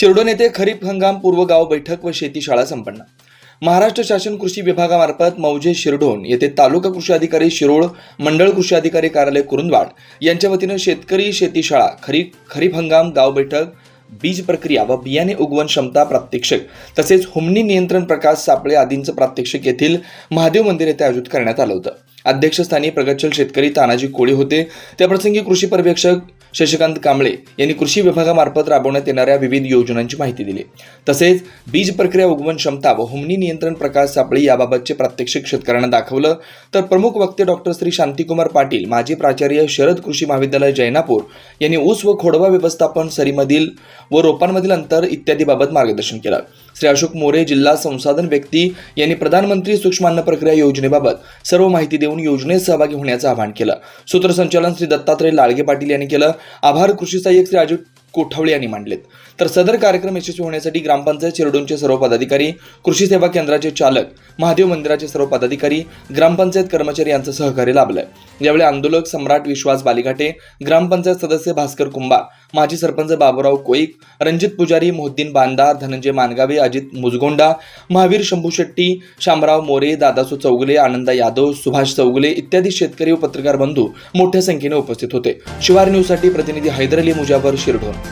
शिरडोन येथे खरीप हंगाम पूर्व गाव बैठक व शेती शाळा संपन्न. महाराष्ट्र शासन कृषी विभागामार्फत मौजे शिरडोन येथे तालुका कृषी अधिकारी शिरोळ मंडळ कृषी अधिकारी कार्यालय कुरुंदवाड यांच्या वतीनं शेतकरी शेती शाळा खरीप खरीप हंगाम गाव बैठक बीज प्रक्रिया व बियाणे उगवण क्षमता प्रात्यक्षिक तसेच हुमणी नियंत्रण प्रकाश सापळे आदींचं प्रात्यक्षिक येथील महादेव मंदिर येथे आयोजित करण्यात आलं होतं. अध्यक्षस्थानी प्रगतशील शेतकरी तानाजी कोळी होते. त्याप्रसंगी कृषी पर्यवेक्षक शशिकांत कांबळे यांनी कृषी विभागामार्फत राबवण्यात येणाऱ्या विविध योजनांची माहिती दिली. तसेच बीज प्रक्रिया उगवण क्षमता व हुमणी नियंत्रण प्रकाश सापळे याबाबतचे प्रात्यक्षिक शेतकऱ्यांना दाखवलं. तर प्रमुख वक्ते डॉक्टर श्री शांतिकुमार पाटील माजी प्राचार्य शरद कृषी महाविद्यालय जैनापूर यांनी ऊस व खोडवा व्यवस्थापन सरीमधील व रोपांमधील अंतर इत्यादीबाबत मार्गदर्शन केलं. श्री अशोक मोरे जिल्हा संसाधन व्यक्ती यांनी प्रधानमंत्री सूक्ष्म अन्न प्रक्रिया योजनेबाबत सर्व माहिती देऊन योजनेत सहभागी होण्याचं आवाहन केलं. सूत्रसंचालन श्री दत्तात्रय लाळगे पाटील यांनी केलं. आभार. कृषी सहाय्यक श्री अजित कोठावळे यांनी मांडलेत. तर सदर कार्यक्रम यशस्वी होण्यासाठी ग्रामपंचायत शिरडोनचे सर्व पदाधिकारी कृषी सेवा केंद्राचे चालक महादेव मंदिराचे सर्व पदाधिकारी ग्रामपंचायत कर्मचारी यांचं सहकार्य लाभलंय. यावेळी आंदोलक सम्राट विश्वास बालिघाटे ग्रामपंचायत सदस्य भास्कर कुंभार माजी सरपंच बाबूराव कोईक रणजित पुजारी मोहद्दीन बांदार धनंजय मानगावे अजित मुजगोंडा महावीर शंभू शेट्टी शामराव मोरे दादासू चौगुले आनंदा यादव सुभाष चौगुले इत्यादी शेतकरी व पत्रकार बंधू मोठ्या संख्येने उपस्थित होते. शिवार न्यूजसाठी प्रतिनिधी हैदर अली मुजावर शिरढोण.